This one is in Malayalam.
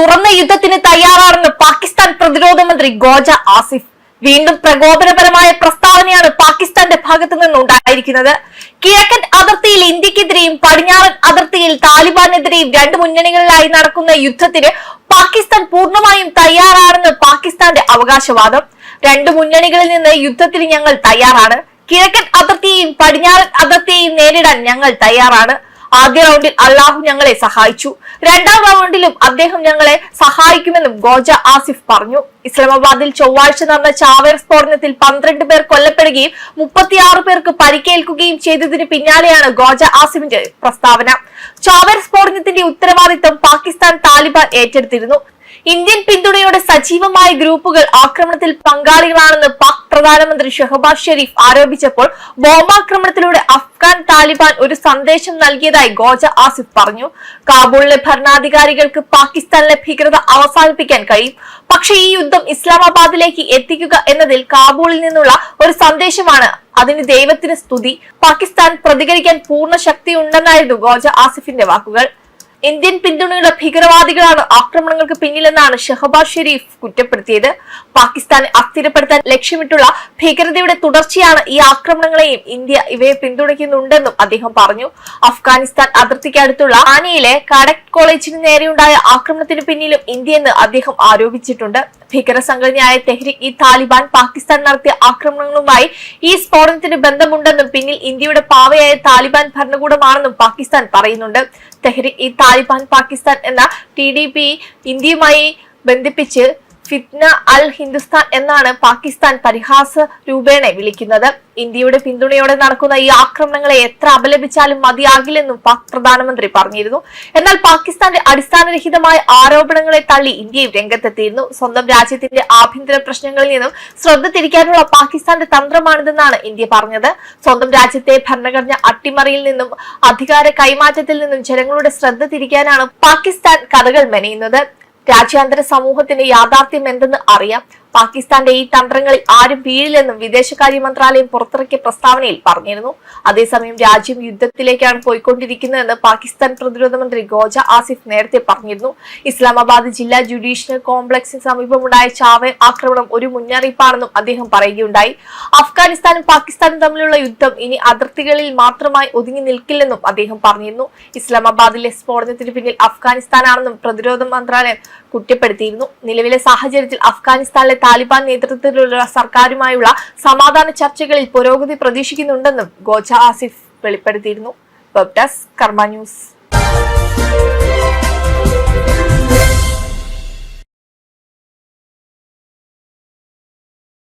തുറന്ന യുദ്ധത്തിന് തയ്യാറാണെന്ന് പാകിസ്ഥാൻ പ്രതിരോധ മന്ത്രി ഗോജ ആസിഫ്. വീണ്ടും പ്രകോപനപരമായ പ്രസ്താവനയാണ് പാകിസ്ഥാന്റെ ഭാഗത്തു നിന്നുണ്ടായിരിക്കുന്നത്. കിഴക്കൻ അതിർത്തിയിൽ ഇന്ത്യക്കെതിരെയും പടിഞ്ഞാറൻ അതിർത്തിയിൽ താലിബാനെതിരെയും രണ്ട് മുന്നണികളിലായി നടക്കുന്ന യുദ്ധത്തിന് പാകിസ്ഥാൻ പൂർണമായും തയ്യാറാണെന്ന് പാകിസ്ഥാന്റെ അവകാശവാദം. രണ്ട് മുന്നണികളിൽ നിന്ന് യുദ്ധത്തിന് ഞങ്ങൾ തയ്യാറാണ്. കിഴക്കൻ അതിർത്തിയെയും പടിഞ്ഞാറൻ അതിർത്തിയെയും നേരിടാൻ ഞങ്ങൾ തയ്യാറാണ്. ആദ്യ റൗണ്ടിൽ അള്ളാഹു ഞങ്ങളെ സഹായിച്ചു. രണ്ടാം റൗണ്ടിലും അദ്ദേഹം ഞങ്ങളെ സഹായിക്കുമെന്നും ഗോജ ആസിഫ് പറഞ്ഞു. ഇസ്ലാമാബാദിൽ ചൊവ്വാഴ്ച നടന്ന ചാവേർ സ്ഫോടനത്തിൽ പന്ത്രണ്ട് പേർ കൊല്ലപ്പെടുകയും മുപ്പത്തിയാറ് പേർക്ക് പരിക്കേൽക്കുകയും ചെയ്തതിന് പിന്നാലെയാണ് ഗോജ ആസിഫിന്റെ പ്രസ്താവന. ചാവേർ സ്ഫോടനത്തിന്റെ ഉത്തരവാദിത്തം പാകിസ്ഥാൻ താലിബാൻ ഏറ്റെടുത്തിരുന്നു. ഇന്ത്യൻ പിന്തുണയോടെ സജീവമായ ഗ്രൂപ്പുകൾ ആക്രമണത്തിൽ പങ്കാളികളാണെന്ന് പാക് പ്രധാനമന്ത്രി ഷെഹബാസ് ഷെരീഫ് ആരോപിച്ചപ്പോൾ ബോംബാക്രമണത്തിലൂടെ അഫ്ഗാൻ താലിബാൻ ഒരു സന്ദേശം നൽകിയതായി ഗോജ ആസിഫ് പറഞ്ഞു. കാബൂളിലെ ഭരണാധികാരികൾക്ക് പാകിസ്ഥാനിലെ ഭീകരത അവസാനിപ്പിക്കാൻ കഴിയും. പക്ഷേ ഈ യുദ്ധം ഇസ്ലാമാബാദിലേക്ക് എത്തിക്കുക എന്നതിൽ കാബൂളിൽ നിന്നുള്ള ഒരു സന്ദേശമാണ്. അതിന് ദൈവത്തിന് സ്തുതി. പാകിസ്ഥാൻ പ്രതികരിക്കാൻ പൂർണ ശക്തിയുണ്ടെന്നായിരുന്നു ഗോജ ആസിഫിന്റെ വാക്കുകൾ. ഇന്ത്യൻ പിന്തുണയുള്ള ഭീകരവാദികളാണ് ആക്രമണങ്ങൾക്ക് പിന്നിലെന്നാണ് ഷഹബാസ് ഷെരീഫ് കുറ്റപ്പെടുത്തിയത്. പാകിസ്ഥാനെ അസ്ഥിരപ്പെടുത്താൻ ലക്ഷ്യമിട്ടുള്ള ഭീകരതയുടെ തുടർച്ചയാണ് ഈ ആക്രമണങ്ങളെയും ഇന്ത്യ ഇവയെ പിന്തുണയ്ക്കുന്നുണ്ടെന്നും അദ്ദേഹം പറഞ്ഞു. അഫ്ഗാനിസ്ഥാൻ അതിർത്തിക്കടുത്തുള്ള ആനയിലെ കാഡക്ട് കോളേജിന് നേരെയുണ്ടായ ആക്രമണത്തിന് പിന്നിലും ഇന്ത്യയെന്ന് അദ്ദേഹം ആരോപിച്ചിട്ടുണ്ട്. ഭീകര സംഘടനയായ തെഹ്രിക് ഇ താലിബാൻ പാകിസ്ഥാൻ നടത്തിയ ആക്രമണങ്ങളുമായി ഈ സ്ഫോടനത്തിന് ബന്ധമുണ്ടെന്നും പിന്നിൽ ഇന്ത്യയുടെ പാവയായ താലിബാൻ ഭരണകൂടമാണെന്നും പാകിസ്ഥാൻ പറയുന്നുണ്ട്. തെഹ്രിക് ഇ താലിബാൻ പാകിസ്ഥാൻ എന്ന ടി ഇന്ത്യയുമായി ബന്ധിപ്പിച്ച് ഫിത്ന അൽ ഹിന്ദുസ്ഥാൻ എന്നാണ് പാകിസ്ഥാൻ പരിഹാസ രൂപേണ വിളിക്കുന്നത്. ഇന്ത്യയുടെ പിന്തുണയോടെ നടക്കുന്ന ഈ ആക്രമണങ്ങളെ എത്ര അപലപിച്ചാലും മതിയാകില്ലെന്നും പാക് പ്രധാനമന്ത്രി പറഞ്ഞിരുന്നു. എന്നാൽ പാകിസ്ഥാന്റെ അടിസ്ഥാനരഹിതമായ ആരോപണങ്ങളെ തള്ളി ഇന്ത്യയും രംഗത്തെത്തിയിരുന്നു. സ്വന്തം രാജ്യത്തിന്റെ ആഭ്യന്തര പ്രശ്നങ്ങളിൽ നിന്നും ശ്രദ്ധ തിരിക്കാനുള്ള പാകിസ്ഥാന്റെ തന്ത്രമാണിതെന്നാണ് ഇന്ത്യ പറഞ്ഞത്. സ്വന്തം രാജ്യത്തെ ഭരണഘടന അട്ടിമറിയിൽ നിന്നും അധികാര കൈമാറ്റത്തിൽ നിന്നും ജനങ്ങളുടെ ശ്രദ്ധ തിരിക്കാനാണ് പാകിസ്ഥാൻ കഥകൾ മെനയുന്നത്. രാജ്യാന്തര സമൂഹത്തിന്റെ യാഥാർത്ഥ്യം എന്തെന്ന് അറിയാം. പാകിസ്ഥാന്റെ ഈ തന്ത്രങ്ങളിൽ ആരും വീഴില്ലെന്നും വിദേശകാര്യ മന്ത്രാലയം പുറത്തിറക്കിയ പ്രസ്താവനയിൽ പറഞ്ഞിരുന്നു. അതേസമയം രാജ്യം യുദ്ധത്തിലേക്കാണ് പോയിക്കൊണ്ടിരിക്കുന്നതെന്ന് പാകിസ്ഥാൻ പ്രതിരോധ മന്ത്രി ഗോജ ആസിഫ് നേരത്തെ പറഞ്ഞിരുന്നു. ഇസ്ലാമാബാദ് ജില്ലാ ജുഡീഷ്യൽ കോംപ്ലക്സിന് സമീപമുണ്ടായ ചാവേർ ആക്രമണം ഒരു മുന്നറിയിപ്പാണെന്നും അദ്ദേഹം പറയുകയുണ്ടായി. അഫ്ഗാനിസ്ഥാനും പാകിസ്ഥാനും തമ്മിലുള്ള യുദ്ധം ഇനി അതിർത്തികളിൽ മാത്രമായി ഒതുങ്ങി നിൽക്കില്ലെന്നും അദ്ദേഹം പറഞ്ഞിരുന്നു. ഇസ്ലാമാബാദിലെ സ്ഫോടനത്തിന് പിന്നിൽ അഫ്ഗാനിസ്ഥാനാണെന്നും പ്രതിരോധ മന്ത്രാലയം കുറ്റപ്പെടുത്തിയിരുന്നു. നിലവിലെ സാഹചര്യത്തിൽ അഫ്ഗാനിസ്ഥാനിലെ താലിബാൻ നേതൃത്വത്തിലുള്ള സർക്കാരുമായുള്ള സമാധാന ചർച്ചകളിൽ പുരോഗതി പ്രതീക്ഷിക്കുന്നുണ്ടെന്നും ഗോജ ആസിഫ് വെളിപ്പെടുത്തിയിരുന്നു. Web desk Karma news.